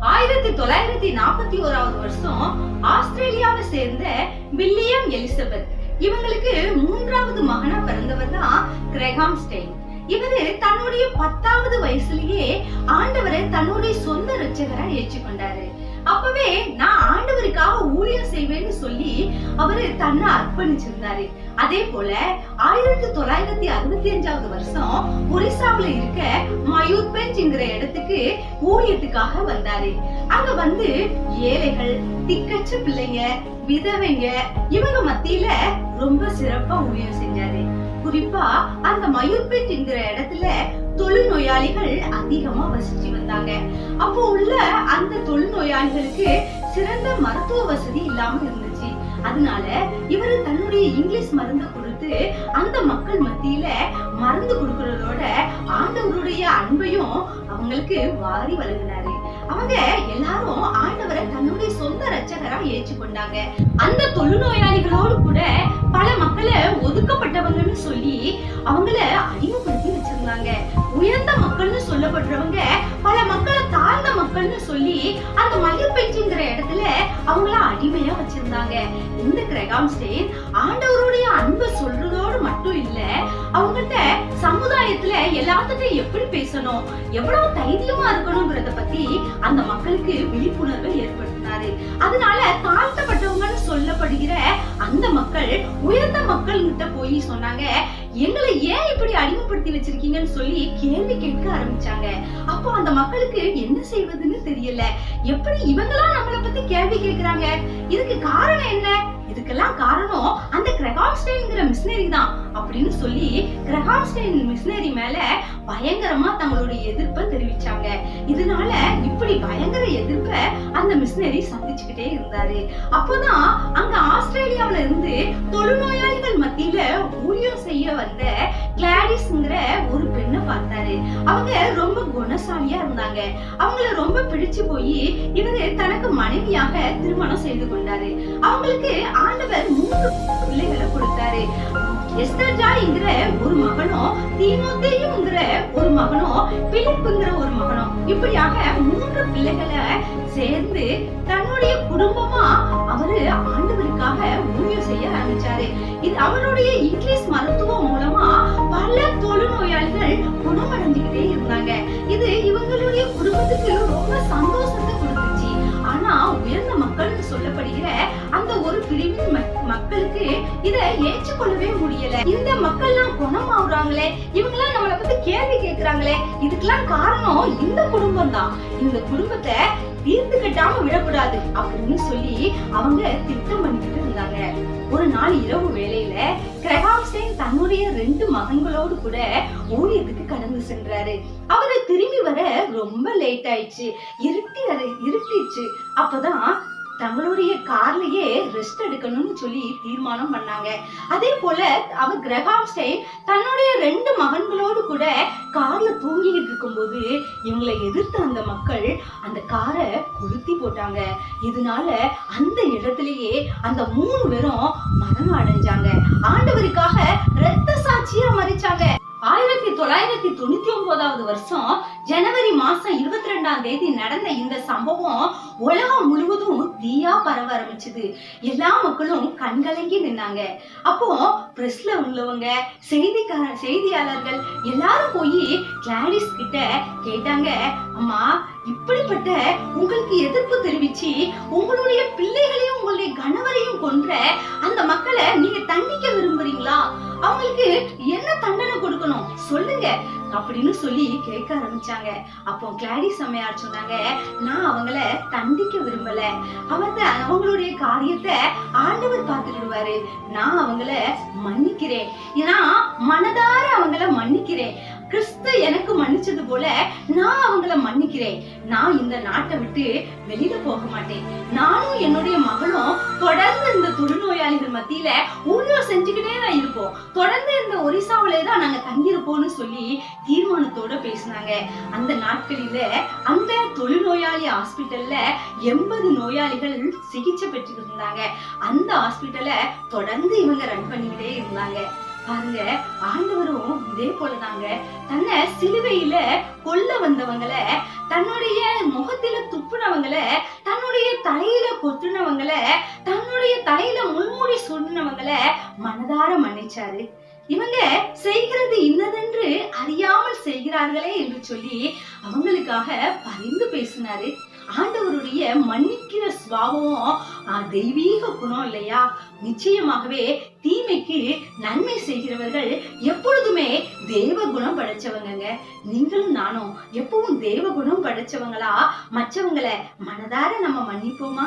ஆயிரத்தி தொள்ளாயிரத்தி நாற்பத்தி ஓராவது வருஷம் ஆஸ்திரேலியாவை சேர்ந்த வில்லியம் எலிசபெத். இவங்களுக்கு மூன்றாவது மகனா பிறந்தவர் தான் கிரெகாம் ஸ்டெயின். இவரு தன்னுடைய பத்தாவது வயசுலயே ஆண்டவரை தன்னுடைய சொந்த ரட்சகரா ஏற்றுக்கொண்டாரு. அப்பவே நான் ஆண்டவருக்காக ஊழியம் செய்வேன்னு சொல்லி அவரு தன்னை அர்ப்பணிச்சிருந்தாரு. அதே போல ஆயிரத்தி தொள்ளாயிரத்தி அறுபத்தி அஞ்சாவது வருஷம் ஒரிசாவில இருக்க மயூர் பெஞ்ச்ங்கிற இடத்துக்கு ஊழியத்துக்காக வந்தாரு. அங்க வந்து ஏழைகள் திக்கச்ச பிள்ளைங்க விதவைங்க இவங்க மத்தியில ரொம்ப சிறப்பா ஊழியம் செஞ்சாரு. குறிப்பா அந்த மயூர்பேட்ங்கிற இடத்துல தொழுநோயாளிகள் அதிகமா வசிச்சு வந்தாங்க. அப்போ உள்ள அந்த தொழுநோயாளிகளுக்கு சிறந்த மருத்துவ வசதி இல்லாம இருந்துச்சு. அதனால இவரு தன்னுடைய இங்கிலீஷ் மருந்து கொடுத்து அந்த மக்கள் மத்தியில மருந்து கொடுக்கறதோட ஆண்டவருடைய அன்பையும் அவங்களுக்கு வாரி வழங்கினாரு. அவங்க எல்லாரும் ஆண்டவரை ஏற்றுக்கொண்டாங்க. அந்த தொழுநோயாளிகளோடு கூட பல மக்களை ஒதுக்கப்பட்டவங்கன்னு சொல்லி அவங்கள அடிமைப்படுத்தி வச்சிருந்தாங்க. உயர்ந்த மக்கள்னு சொல்லப்படுறவங்க பல மக்களை தாழ்ந்த மக்கள்னு சொல்லி அந்த மயிர்பெஞ்சுங்கிற இடத்துல அவங்கள அடிமையா வச்சிருந்தாங்க. இந்த கிரகாம்ஸ்டேன் ஆண்டவருடைய அன்பை சொல்றதோடு மட்டும் இல்லை எல்லாத்துக்கும் எப்படி பேசணும்? எவ்வளவு தைரியமா இருக்கணுங்கிறத பத்தி அந்த மக்களுக்கு விழிப்புணர்வை ஏற்படுத்தினாரு. அதனால தாழ்த்தப்பட்டவங்கன்னு சொல்லப்படுகிற அந்த மக்கள் உயர்ந்த மக்கள் கிட்ட போய் சொன்னாங்க எங்களை ஏன் இப்படி அடிமைப்படுத்தி வச்சிருக்கீங்கன்னு சொல்லி கேள்வி கேட்க ஆரம்பிச்சாங்க. அப்போ அந்த மக்களுக்கு என்ன செய்வதுன்னு தெரியல எப்படி இவங்களா நம்மள பத்தி கேள்வி கேக்குறாங்க இதுக்கு காரணம் என்ன? இதுக்கெல்லாம் காரணம் அந்த கிரகாம்ஸ்டைன்ங்கிற மிஷினரி தான் அப்படின்னு சொல்லி கிரகாம்ஸ்டைன் மிஷினரி மேல பயங்கரமா தங்களுடைய எதிர்ப்பை தெரிவிச்சாங்க. இதனால இப்படி பயங்கர எதிர்ப்பை அந்த மிஷினரி சந்திச்சுக்கிட்டே இருந்தாரு. அப்போதான் அங்க ஆஸ்திரேலியாவில இருந்து தொழுநோயாளிகள் மத்தியில ஊழியம் செய்ய வந்த கிளாடிஸ் பார்த்தாரு. அவங்க ரொம்ப குணசாலியா இருந்தாங்க. அவங்கள ரொம்ப பிடிச்சு போய் இவரு தனக்கு மனைவியாக திருமணம் செய்து கொண்டாரு. அவங்களுக்கு ஆண்டவர் மூன்று பிள்ளைகளை கொடுத்தாரு. எஸ்தர்ஜாய்ங்கிற ஒரு மகனும் தீமோத்தேயுங்கிற ஒரு மகனும் பிலிப்புங்கிற ஒரு மகனும் இப்படியாக மூன்று பிள்ளைகளை சேர்ந்து தன்னுடைய குடும்பமா அவரு ஆண்டவருக்காக ஊழியம் செய்ய ஆரம்பிச்சாரு. இது அவருடைய இங்கிலீஷ் மருத்துவம் மூலமா ஒரு மக்களுக்கு இத ஏற்றுக்கொள்ளவே முடியல. இந்த மக்கள்லாம் குணமாகுறாங்களே இவங்கெல்லாம் நம்மளை பத்தி கேள்வி கேக்குறாங்களே இதுக்கெல்லாம் காரணம் இந்த குடும்பம் தான் இந்த குடும்பத்தை தீர்த்து கட்டாம விடக்கூடாது அப்படின்னு சொல்லி அவங்க திட்டம் பண்ணிக்கிட்டு இருந்தாங்க. ஒரு நாள் இரவு வேளையில கிரகாம்ஸ்டைன் தன்னுடைய ரெண்டு மகன்களோடு கூட ஊழியத்துக்கு கடந்து சென்றாரு. அவரு திரும்பி வர ரொம்ப லேட் ஆயிடுச்சு. இருட்டி அதை இருட்டிச்சு அப்பதான் தங்களுடைய கார்லயே ரெஸ்ட் எடுக்கணும்னு சொல்லி தீர்மானம் பண்ணாங்க. அதே போல அவர் கிரகாம்ஸ்டைன் தன்னுடைய ரெண்டு மகன்களோடு கூட கார்ல தூங்கிக்கிட்டு இருக்கும்போது இவங்களை எதிர்த்த அந்த மக்கள் அந்த காரை கொளுத்தி போட்டாங்க. இதனால அந்த இடத்துலயே அந்த மூணு பேரும் மரணம் அடைஞ்சாங்க. ஆண்டவருக்காக ரத்த சாட்சியா மறிச்சாங்க ஆயிரத்தி தொள்ளாயிரத்தி தொண்ணூத்தி ஒன்பதாவது வருஷம் ஜனவரி மாசம் பன்னிரெண்டாம் தேதி நடந்த இந்த சம்பவம் உலகம் முழுவதும் தீயா பரவ ஆரம்பிச்சது. எல்லா மக்களும் கண்கலங்கி நின்னாங்க. அப்போ பிரஸ்ல உள்ளவங்க செய்திக்கார செய்தியாளர்கள் எல்லாரும் போய் கிளாரிஸ் கிட்ட கேட்டாங்க அம்மா இப்படிப்பட்ட உங்களுக்கு எதிர்ப்பு தெரிவிச்சு உங்களுடைய பிள்ளைகளையும் உங்களுடைய கணவரையும் கொன்ற அந்த மக்களை நீங்க தண்டிக்க விரும்புறீங்களா? அவங்களுக்கு என்ன தண்டனை கொடுக்கணும்? சொல்லுங்க. அப்படின்னு சொல்லி கேட்க ஆரம்பிச்சாங்க. அப்போ கிளாடிஸ் அம்மையார் சொன்னாங்க நான் அவங்கள தண்டிக்க விரும்பல. அவங்க அவங்களுடைய காரியத்தை ஆண்டவர் பார்த்துக்கிடுவாரு. நான் அவங்கள மன்னிக்கிறேன். ஏன்னா மனதார அவங்கள மன்னிக்கிறேன். கிறிஸ்து எனக்கு மன்னிச்சது போல நான் அவங்கள மன்னிக்கிறேன். நான் இந்த நாட்டை விட்டு வெளியில போக மாட்டேன். நானும் என்னுடைய மகளும் தொடர்ந்து இந்த தொழுநோயாளிகள் மத்தியில ஊழியம் செஞ்சுக்கிட்டே தான் இருப்போம். தொடர்ந்து ஒரிசாவிலே தான் நாங்க தங்கியிருப்போம்னு சொல்லி தீர்மானத்தோட பேசினாங்க. அந்த நாட்களில அந்த தொழுநோயாளி ஹாஸ்பிட்டல்ல எண்பது நோயாளிகள் சிகிச்சை பெற்று இருந்தாங்க அந்த ஹாஸ்பிட்டலை தொடர்ந்து இவங்க ரன் பண்ணிக்கிட்டே இருந்தாங்க. பாருங்க ஆண்டவரும் இதே போலதாங்க. தன்னை சிலுவையில கொல்ல வந்தவங்களை தன்னுடைய முகத்துல துப்புனவங்களை தன்னுடைய தலையில கொத்துனவங்களை தன்னுடைய தலையில முன்மூடி சொன்னவங்களை மனதார மன்னிச்சாரு. இவங்க செய்கிறது இன்னதென்று அறியாமல் செய்கிறார்களே என்று சொல்லி அவங்களுக்காக பரிந்து பேசினாரு. ஆண்டவருடைய மன்னிக்கிற சுவாபமும் தெய்வீக குணம் இல்லையா? நிச்சயமாகவே தீமைக்கு நன்மை செய்கிறவர்கள் எப்பொழுதுமே தேவ குணம் படைச்சவங்கங்க. நீங்களும் நானும் எப்பவும் தேவ குணம் படைச்சவங்களா? மற்றவங்களை மனதார நம்ம மன்னிப்போமா?